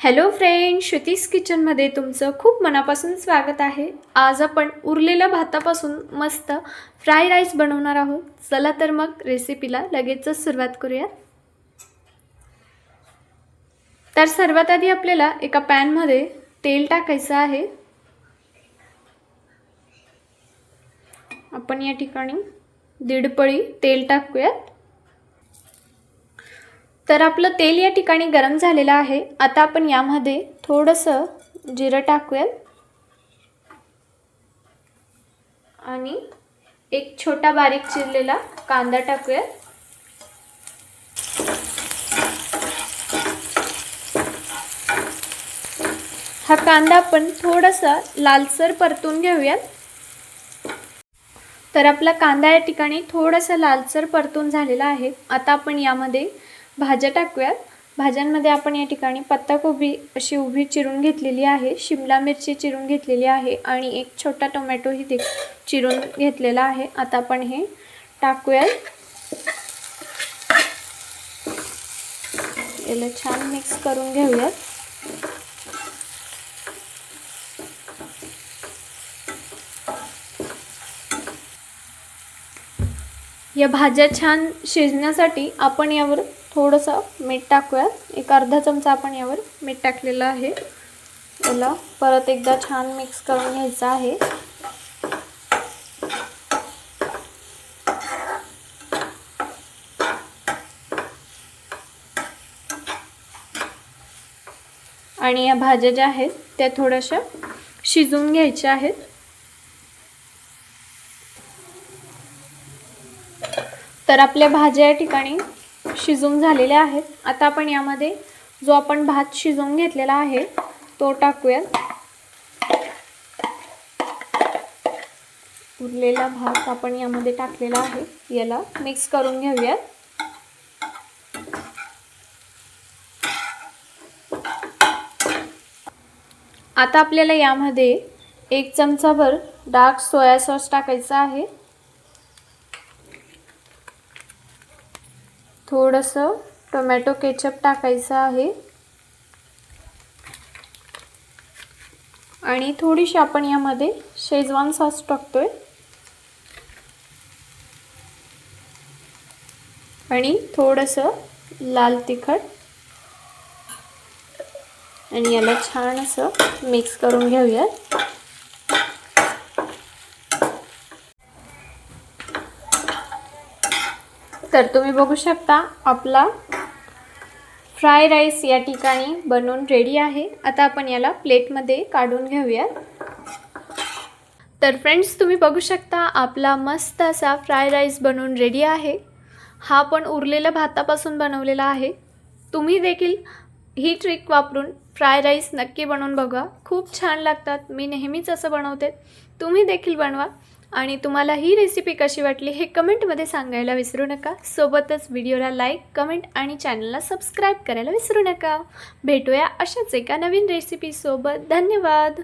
Hello friend Shruti's किचनमध्ये तुमचं खूप मनापासून स्वागत आहे. आज आपण उरलेल्या भातापासून मस्त फ्राय राईस बनवणार आहोत. चला तर मग रेसिपीला लगेचच सुरुवात करूया तर सर्वात आधी आपल्याला एका पॅनमध्ये तेल टाकायचं आहे. आपण या ठिकाणी दीड पळी तेल टाकूयात. तर आपलं तेल या ठिकाणी गरम झालेलं आहे. आता आपण यामध्ये थोडंसं जिरं टाकूयात. आणि एक छोटा बारीक चिरलेला कांदा टाकूयात. हा कांदा आपण थोडासा लालसर परतून घेऊयात. तर आपला कांदा या ठिकाणी थोडासा लालसर परतून झालेला आहे. आता आपण यामध्ये भाज्या टाकूयात. भाज्यांमध्ये आपण या ठिकाणी पत्ताकोबी अशी उभी चिरून घेतलेली आहे. शिमला मिरची चिरून घेतलेली आहे आणि एक छोटा टोमॅटोही दे चिरून घेतलेला आहे. आता आपण हे टाकूयात. याला छान मिक्स करून घेऊयात. या भाज्या छान शिजण्यासाठी आपण यावर थोडंसं मीठ टाकूयात. एक अर्धा चमचा आपण यावर मीठ टाकलेलं आहे. याला परत एकदा छान मिक्स करून घ्यायचं आहे. आणि या भाज्या ज्या आहेत त्या थोड्याशा शिजवून घ्यायच्या आहेत. तर आपल्या भाज्या या ठिकाणी शिजून झालेले आहेत. आता आपण यामध्ये जो आपण भात शिजवून घेतलेला आहे तो टाकूयात उरलेला भात आपण यामध्ये टाकलेला आहे. याला मिक्स करून घेऊयात आता आपल्याला यामध्ये एक चमचाभर डार्क सोया सॉस टाकायचा आहे. थोडंसं टोमॅटो केचप टाकायचं आहे. आणि थोडीशी आपण यामध्ये शेजवान सॉस टाकतो आहे आणि थोडंसं लाल तिखट. आणि याला छान असं मिक्स करून घेऊयात. तर तुम्ही बघू शकता आपला फ्राय राईस या ठिकाणी बनवून रेडी आहे. आता आपण याला प्लेटमध्ये काढून घेऊयात. तर फ्रेंड्स तुम्ही बघू शकता आपला मस्त असा फ्राय राईस बनवून रेडी आहे. हा पण उरलेल्या भातापासून बनवलेला आहे. तुम्ही देखील ही ट्रिक वापरून फ्राय राईस नक्की बनवून बघा. खूप छान लागतात. मी नेहमीच असं बनवते. तुम्ही देखील बनवा. आणि तुम्हाला ही रेसिपी कशी वाटली हे कमेंटमध्ये सांगायला विसरू नका. सोबतच व्हिडिओला लाईक कमेंट आणि चॅनलला सबस्क्राईब करायला विसरू नका. भेटूया अशाच एका नवीन रेसिपीसोबत धन्यवाद!